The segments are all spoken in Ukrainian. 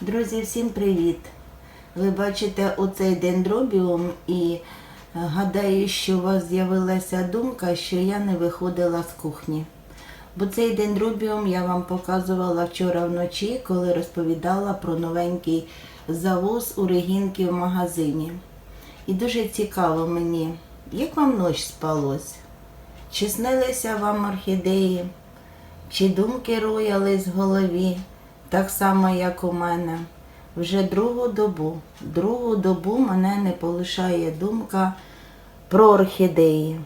Друзі, всім привіт! Ви бачите оцей дендробіум і е, гадаю, що у вас з'явилася думка, що я не виходила з кухні. Бо цей дендробіум я вам показувала вчора вночі, коли розповідала про новенький завоз у Регінки в магазині. І дуже цікаво мені, як вам ніч спалось? Чи снилися вам орхідеї? Чи думки роялись в голові, так само, як у мене. Вже другу добу, другу добу мене не полишає думка про орхідеї.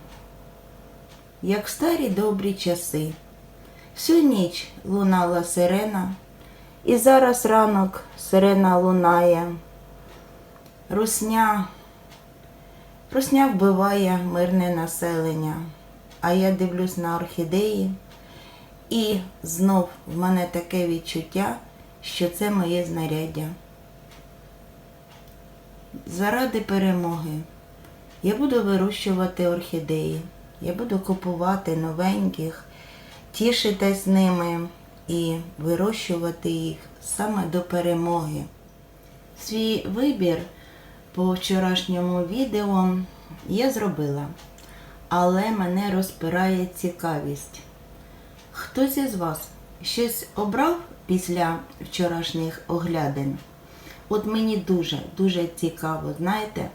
Як в старі добрі часи. Всю ніч лунала сирена, і зараз ранок сирена лунає. Русня, русня вбиває мирне населення, а я дивлюсь на орхідеї. І знов в мене таке відчуття, що це моє знаряддя. Заради перемоги я буду вирощувати орхідеї, я буду купувати новеньких, тішитись ними і вирощувати їх саме до перемоги. Свій вибір по вчорашньому відео я зробила, але мене розпирає цікавість. Хтось із вас щось обрав після вчорашніх оглядин? От мені дуже, дуже цікаво, знаєте,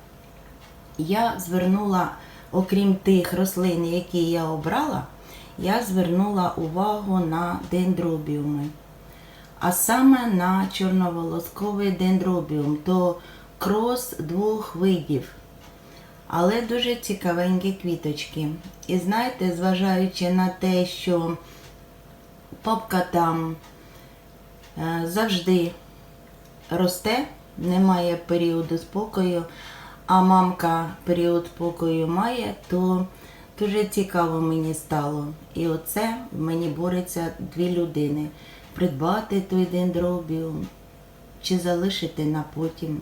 я звернула, окрім тих рослин, які я обрала, я звернула увагу на дендробіуми. А саме на чорноволосковий дендробіум, то крос двох видів але дуже цікавенькі квіточки. І знаєте, зважаючи на те, що попка там е, завжди росте, немає періоду спокою, а мамка період спокою має, то дуже цікаво мені стало. І оце в мені бореться дві людини. Придбати той дендробіум чи залишити на потім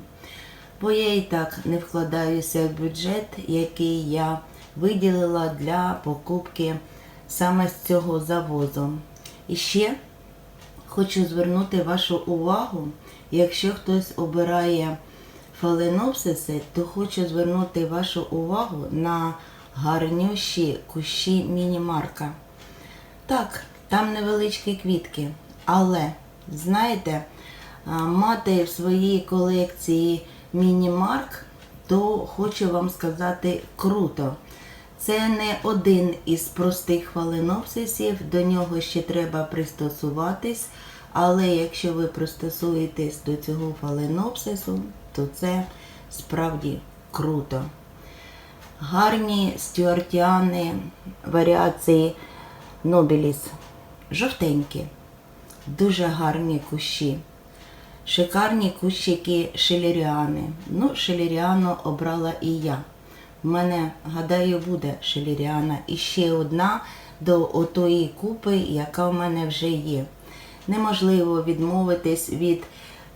бо я і так не вкладаюся в бюджет, який я виділила для покупки саме з цього завозу. І ще хочу звернути вашу увагу, якщо хтось обирає фаленопсиси, то хочу звернути вашу увагу на гарнющі кущі мінімарка. Так, там невеличкі квітки, але, знаєте, мати в своїй колекції міні-марк, то хочу вам сказати круто. Це не один із простих фаленопсисів, до нього ще треба пристосуватись, але якщо ви пристосуєтесь до цього фаленопсису, то це справді круто. Гарні стюартіани варіації Нобіліс. Жовтенькі, дуже гарні кущі. Шикарні кущики шелеріани. Ну, шелеріану обрала і я. У мене, гадаю, буде шелеріана. І ще одна до отої купи, яка в мене вже є. Неможливо відмовитись від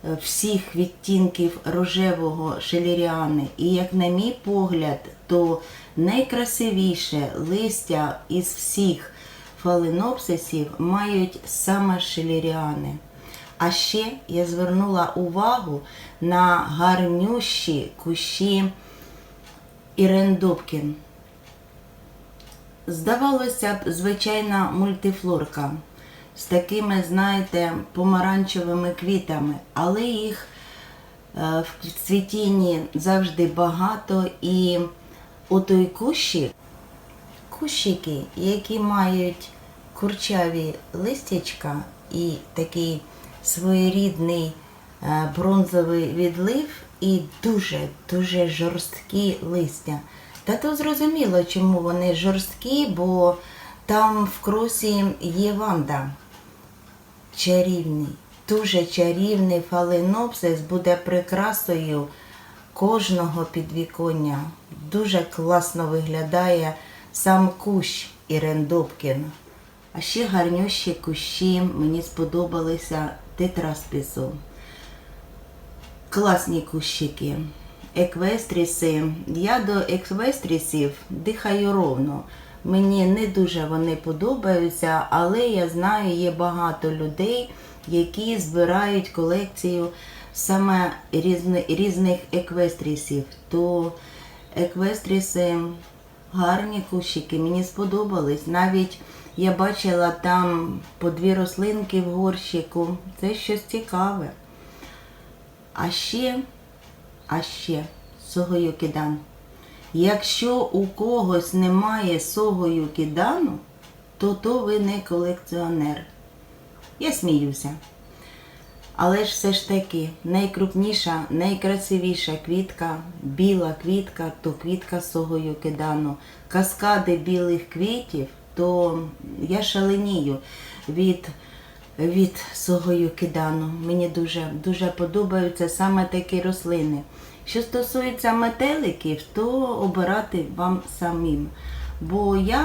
е, всіх відтінків рожевого шелеріани. І як на мій погляд, то найкрасивіше листя із всіх фаленопсисів мають саме шелеріани. А ще я звернула увагу на гарнющі кущі Ірен Добкін. Здавалося б, звичайна мультифлорка з такими, знаєте, помаранчевими квітами, але їх е, в цвітінні завжди багато і у той кущі кущики, які мають курчаві листячка і такий своєрідний е, бронзовий відлив і дуже-дуже жорсткі листя. Та то зрозуміло, чому вони жорсткі, бо там в кросі є ванда. Чарівний, дуже чарівний фаленопсис буде прикрасою кожного підвіконня. Дуже класно виглядає сам кущ Ірендобкін. А ще гарнющі кущі мені сподобалися тетраспісу. Класні кущики. Еквестріси. Я до еквестрісів дихаю ровно. Мені не дуже вони подобаються, але я знаю, є багато людей, які збирають колекцію саме різни, різних еквестрісів. То еквестріси гарні кущики, мені сподобались. Навіть я бачила там по дві рослинки в горщику. Це щось цікаве. А ще, а ще согою кидан. Якщо у когось немає согою кидану, то то ви не колекціонер. Я сміюся. Але ж все ж таки найкрупніша, найкрасивіша квітка, біла квітка, то квітка согою кидану. Каскади білих квітів, то я шаленію від, від согою кидану. Мені дуже, дуже подобаються саме такі рослини. Що стосується метеликів, то обирати вам самим. Бо я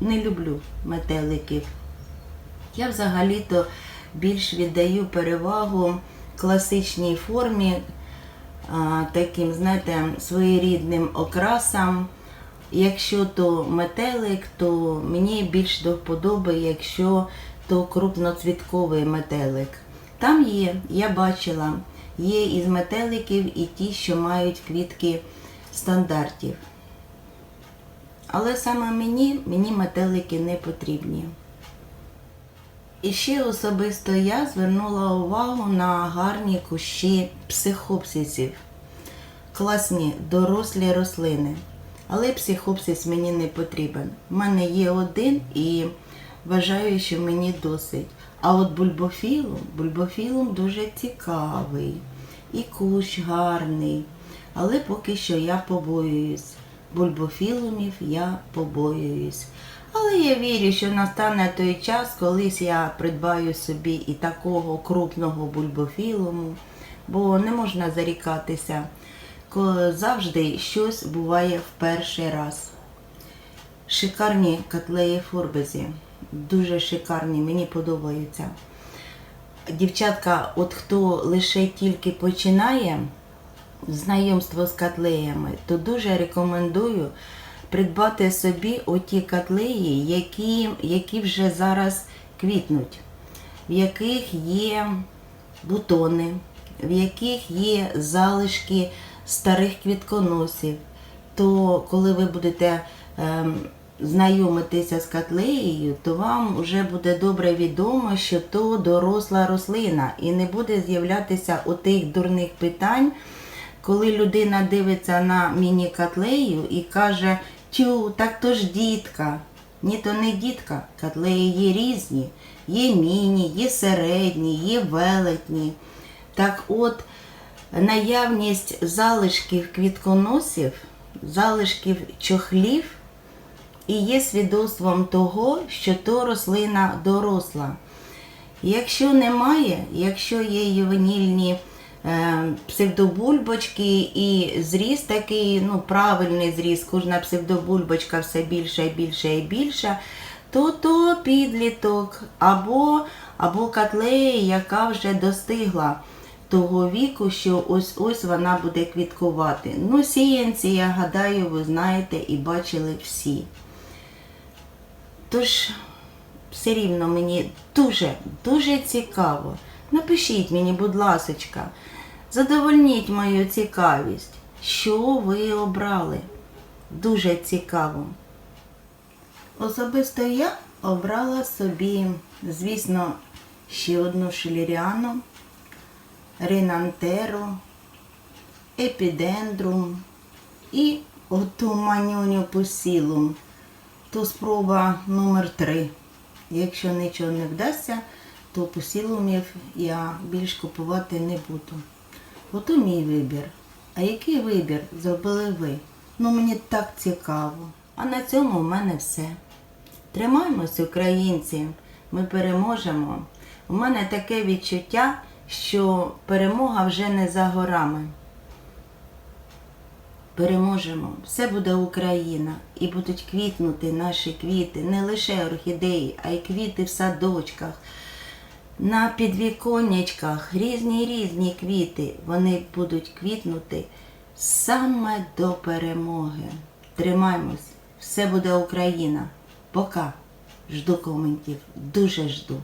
не люблю метеликів. Я взагалі-то більш віддаю перевагу класичній формі, таким, знаєте, своєрідним окрасам. Якщо то метелик, то мені більш до вподоби, якщо то крупноцвітковий метелик. Там є, я бачила, є із метеликів і ті, що мають квітки стандартів. Але саме мені, мені метелики не потрібні. І ще особисто я звернула увагу на гарні кущі психопсисів. Класні дорослі рослини. Але психопсис мені не потрібен. У мене є один і вважаю, що мені досить. А от бульбофілум, бульбофілум дуже цікавий. І кущ гарний. Але поки що я побоююсь. Бульбофілумів я побоююсь. Але я вірю, що настане той час, колись я придбаю собі і такого крупного бульбофілуму, бо не можна зарікатися. Завжди щось буває в перший раз. Шикарні котлеї Форбезі. Дуже шикарні, мені подобаються. Дівчатка, от хто лише тільки починає знайомство з котлеями, то дуже рекомендую придбати собі оті котлеї, які, які вже зараз квітнуть, в яких є бутони, в яких є залишки старих квітконосів. То коли ви будете ем, знайомитися з котлеєю, то вам вже буде добре відомо, що то доросла рослина, і не буде з'являтися отих дурних питань, коли людина дивиться на міні-котлею і каже, тю, так то ж дітка. Ні, то не дітка. Котлеї є різні. Є міні, є середні, є велетні. Так от, наявність залишків квітконосів, залишків чохлів і є свідоцтвом того, що то рослина доросла. Якщо немає, якщо є ювенільні е, псевдобульбочки і зріст такий, ну правильний зріст, кожна псевдобульбочка все більше і більше і більше, то то підліток або, або котлея, яка вже достигла того віку, що ось ось вона буде квіткувати. Ну, сіянці, я гадаю, ви знаєте і бачили всі. Тож, все рівно мені дуже, дуже цікаво. Напишіть мені, будь ласочка, задовольніть мою цікавість, що ви обрали. Дуже цікаво. Особисто я обрала собі, звісно, ще одну шиліріану, ринантеру, епідендрум і оту манюню посілум. То спроба номер три. Якщо нічого не вдасться, то посілумів я більш купувати не буду. Ото мій вибір. А який вибір зробили ви? Ну мені так цікаво. А на цьому в мене все. Тримаймось, українці, ми переможемо. У мене таке відчуття, що перемога вже не за горами. Переможемо, все буде Україна, і будуть квітнути наші квіти, не лише орхідеї, а й квіти в садочках, на підвіконнячках, різні різні квіти. Вони будуть квітнути саме до перемоги. Тримаймось, все буде Україна. Пока. Жду коментів, дуже жду.